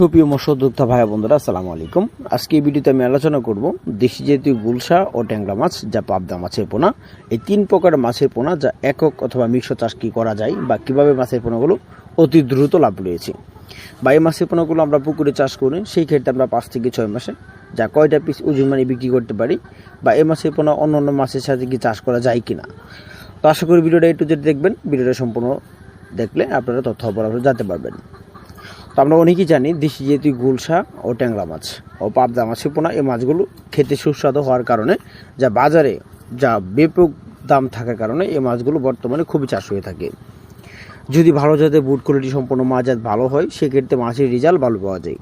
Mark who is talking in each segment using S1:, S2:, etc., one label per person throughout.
S1: সুপ্রিয় মৎস্যোদ্যোক্তা ভাই বন্ধুরা, আসসালামু আলাইকুম। আজকে এই ভিডিওতে আমি আলোচনা করব দেশি জাতীয় গুলশা ও ট্যাংরা মাছ, যা পাবদা মাছের পোনা। এই তিন প্রকার মাছের পোনা, যা একক অথবা মিশ্র চাষ কি করা যায় বা কীভাবে মাছের পোনাগুলো অতি দ্রুত লাভ রয়েছে। বা এই মাছের পোনাগুলো আমরা পুকুরে চাষ করি, সেই ক্ষেত্রে আমরা পাঁচ থেকে ছয় মাসে যা কয়টা পিস ওজন মানে বিক্রি করতে পারি বা এই মাছের পোনা অন্য অন্য মাছের সাথে কি চাষ করা যায় কি না তো আশা করি ভিডিওটা একটু যদি দেখবেন, ভিডিওটা সম্পূর্ণ দেখলে আপনারা তথ্য বরাবর জানতে পারবেন। তো আমরা অনেকেই জানি দেশি যেহেতু গুলশা ও ট্যাংরা মাছ ও পাবদা মাছের পোনা এই মাছগুলো খেতে সুস্বাদু হওয়ার কারণে যা বাজারে যা ব্যাপক দাম থাকার কারণে এই মাছগুলো বর্তমানে খুবই চাষ হয়ে থাকে। যদি ভালো জাতের বুট কোয়ালিটি সম্পন্ন মাছ জাত ভালো হয়, সেক্ষেত্রে মাছের রেজাল্ট ভালো পাওয়া যায়।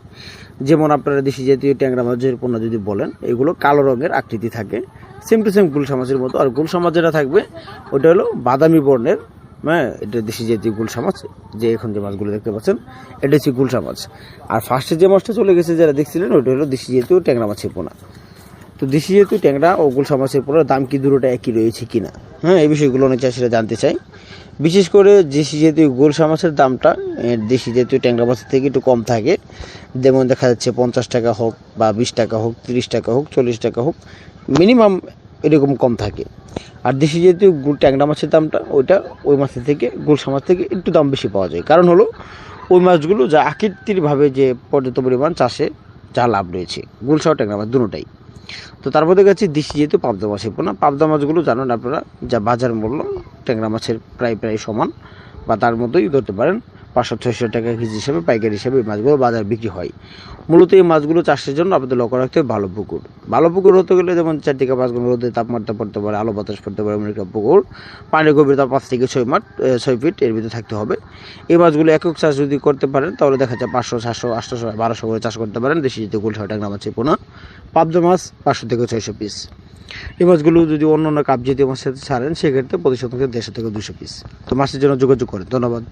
S1: যেমন আপনারা দেশি জাতীয় ট্যাংরা মাছের পোনা যদি বলেন, এগুলো কালো রঙের আকৃতি থাকে। সেম টু সেম গুলশা মাছের মতো। আর গুলশা মাছ যেটা থাকবে, ওটা হলো বাদামি বর্ণের হ্যাঁ। এটা দেশি জাতীয় গুলশা মাছ যে এখন যে মাছগুলো দেখতে পাচ্ছেন, এটা হচ্ছে গুলশা মাছ আর ফার্স্টে যে মাছটা চলে গেছে যারা দেখছিলেন ওটা হলো দেশি জাতীয় ট্যাংরা মাছের পোনা। তো দেশি যেহেতু ট্যাংরা ও গুলশা মাছের পোনার দাম কি দুটোটা একই রয়েছে কিনা? হ্যাঁ এই বিষয়গুলো অনেক চাষিরা জানতে চাই বিশেষ করে দেশি জাতীয় গুলশা মাছের দামটা দেশি জাতীয় ট্যাংরা মাছের থেকে একটু কম থাকে। যেমন দেখা যাচ্ছে পঞ্চাশ টাকা হোক বা বিশ টাকা হোক, তিরিশ টাকা হোক, চল্লিশ টাকা হোক মিনিমাম এরকম কম থাকে। আর দেশি যেহেতু ট্যাংরা মাছের দামটা, ওইটা ওই মাছের থেকে গুলশা মাছ থেকে একটু দাম বেশি পাওয়া যায়। কারণ হলো, ওই মাছগুলো যা আকৃতিরভাবে যে পর্যাপ্ত পরিমাণ চাষে যা লাভ রয়েছে গুলশা ও ট্যাংরা মাছ দুটোটাই। তো তার মধ্যে গেছে দেশি যেহেতু পাবদা মাছের পোনা। পাবদা মাছগুলো জানেন আপনারা? যা বাজার মূল্য, ট্যাংরা মাছের প্রায় প্রায় সমান, বা তার মতোই ধরতে পারেন। পাঁচশো ছয়শো টাকা কেজি হিসেবে, পাইকারি হিসেবে এই মাছগুলো বাজার বিক্রি হয়। মূলত এই মাছগুলো চাষের জন্য আপনাদের লক্ষ্য রাখতে হবে ভালো পুকুর। ভালো পুকুর হতে গেলে যেমন চার থেকে পাঁচ ঘণ্টা রোদে তাপমাত্রা পড়তে পারে, আলো বাতাস পড়তে পারে এমন একটা পুকুর, পানির গভীরতা পাঁচ থেকে ছয় মাঠ ছয় ফিট এর ভিতরে থাকতে হবে। এই মাছগুলো একক চাষ যদি করতে পারেন, তাহলে দেখা যায় পাঁচশো, সাতশো, আটশো, বারোশো করে চাষ করতে পারেন। দেশি যেহেতু গুলশা ট্যাংরা মাছের পোনা, পাবদা মাছ পাঁচশো থেকে ছয়শো পিস। এই মাছগুলো যদি অন্য অন্য কাপ জাতীয় মাছের সাথে ছাড়েন সেক্ষেত্রে প্রতি শতাংশে দেড়শো থেকে দুশো পিস। তো মাছের জন্য যোগাযোগ করেন। ধন্যবাদ।